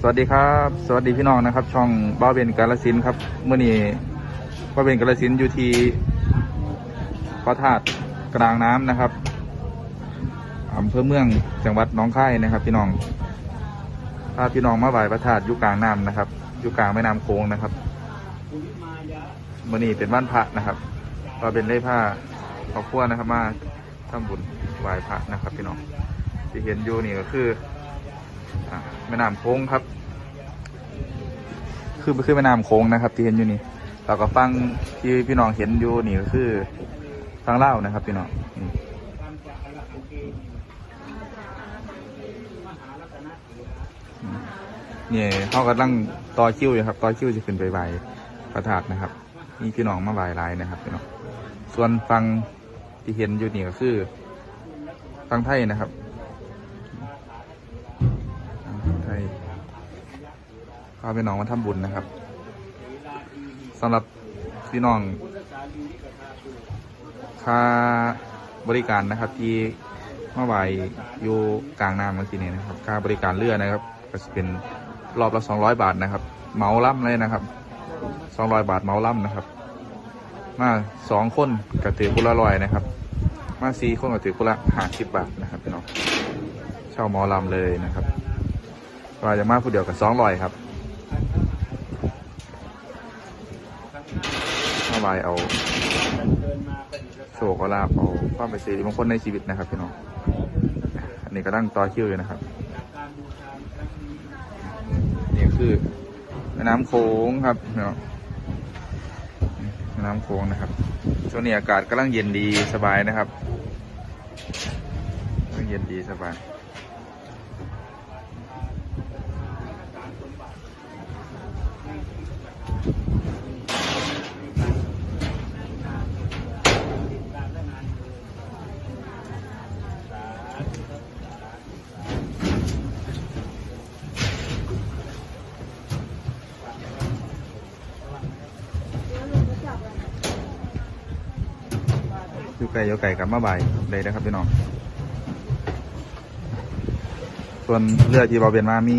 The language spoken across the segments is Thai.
สวัสดีครับ สวัสดีพี่น้องนะครับ ช่องบ้าเบนกาลสินครับเมื่อนี้บ้าเบนกาลสินอยู่ที่พระธาตุกลางน้ำนะครับอำเภอเมืองจังหวัดหนองค่ายนะครับ พี่น้องพาพี่น้องมาไหว้พระธาตุอยู่กลางน้ำนะครับอยู่กลางแม่น้ำโขงนะครับเมื่อนี้เป็นวันพระนะครับบ้าเบนได้ผ้าครอบครัวนะครับ มาทำบุญไหว้พระนะครับ พี่น้องที่เห็นอยู่นี่ก็คือ อะแม่น้ำโค้งครับ คือคือแม่น้ำโค้งนะครับ ที่เห็นอยู่นี่เราก็ฟังที่พี่น้องเห็นอยู่นี่ก็คือฟังเล่านะครับ พี่น้องอืมอืมนี่ยเขากำลังต่อคิวอยู่ครับต่อคิวจะขึ้นไปไหวพระธาตุนะครับนี่พี่น้องมาไหวหลายนะครับพี่น้องส่วนฟังที่เห็นอยู่นี่ก็คือฟังไทยนะครับ พาพี่น้องมาทำบุญนะครับสำหรับพี่น้องค่าบริการนะครับ ที่มาไหวอยู่กลางน้ำเมื่อกี้นี้นะครับ ค่าบริการเรือนะครับ ก็จะเป็นรอบละสองร้อยบาทนะครับเหมาล่ำเลยนะครับสองร้อยบาทเหมาล่ำนะครับ มาสองคนกระถือคนละร้อยนะครับ มาสี่คนกระถือคนละห้าสิบบาทนะครับพี่น้องเช่าหมอลำเลยนะครับว่าจะมาผู้เดียวกับสองลอยครับ มาบายเอาโศกเอาลาบเอาความเป็นสิริมงคลในชีวิตนะครับพี่น้องอันนี้ก็ตั้งต่อคิวอยู่นะครับ นี่คือแม่น้ำโขงครับพี่น้องแม่น้ำโขงนะครับช่วงนี้อากาศกำลังเย็นดีสบายนะครับกำลังเย็นดีสบาย ไก่อยู่ไก่กับมาบ่ายเลยนะครับพี่น้อง ส่วนเรือที่บาเบียนมามี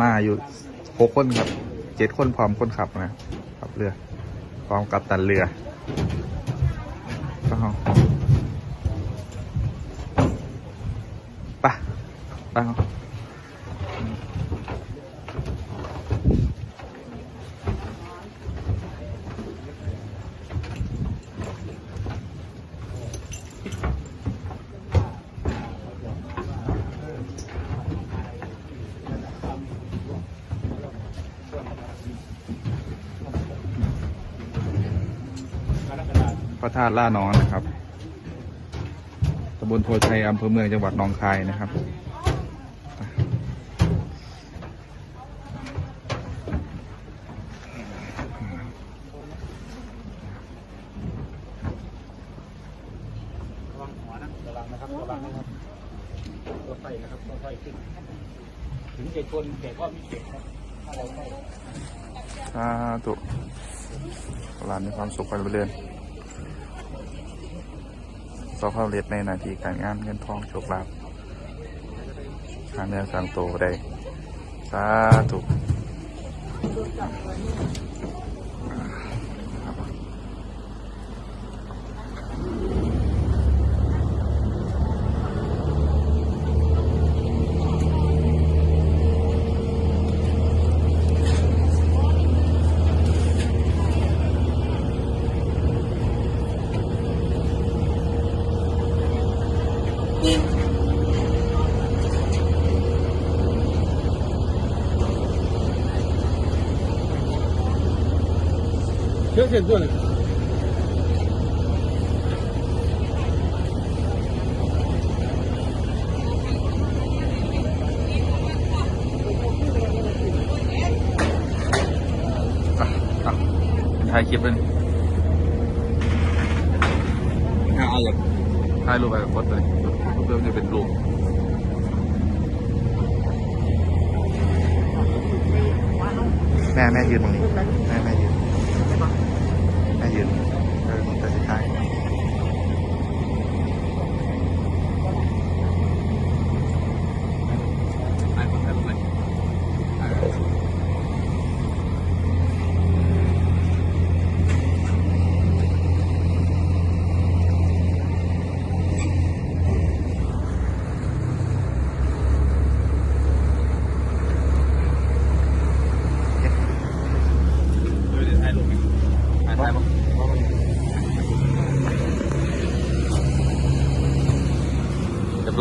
มาอยู่หกคนครับเจ็ดคนพร้อมคนขับนะครับเรือพร้อมกับตันเรือก็เอาไปไปเพระธาตุล่านอนนะครับตำบลโพชัยอำเภอเมืองจังหวัดหนองคายนะครับ ระวังนะครับระวังนะครับตัวไฟนะครับตัวไฟขึ้น ถึงจะชนแต่ก็ไม่เจ็บครับอะไรไม่สาธุร้านมีความสุขไปเรื่อย สอบความสำเร็จในหนาทีการงานเงินทองโชคลาภการเงินสร้างโตได้สาธุ เชื่อเส้นตัวหนึ่งอะอะถ่ายคลิปเลยถ้าเอาอย่างถ่ายรูปไปกดเลยรูปเริ่มจะเป็นรูปแม่แม่ยืนตรงนี้แม่แม่ยืนแม่ยืนเออแต่สุดท้าย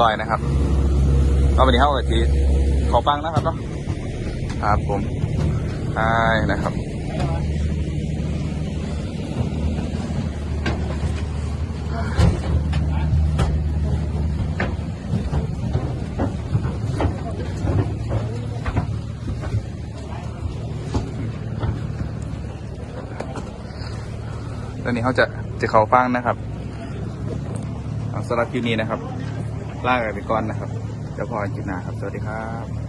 ร้อยนะครับก็วันนี้เข้ากับทีขอฟังนะครับเนาะครับผมใช่นะครับตอนนี้เขาจะจะเขาฟังนะครับสำหรับคลิปนี้นะครับ ลากันไปก่อนนะครับเดี๋ยวพอจินาครับ สวัสดีครับ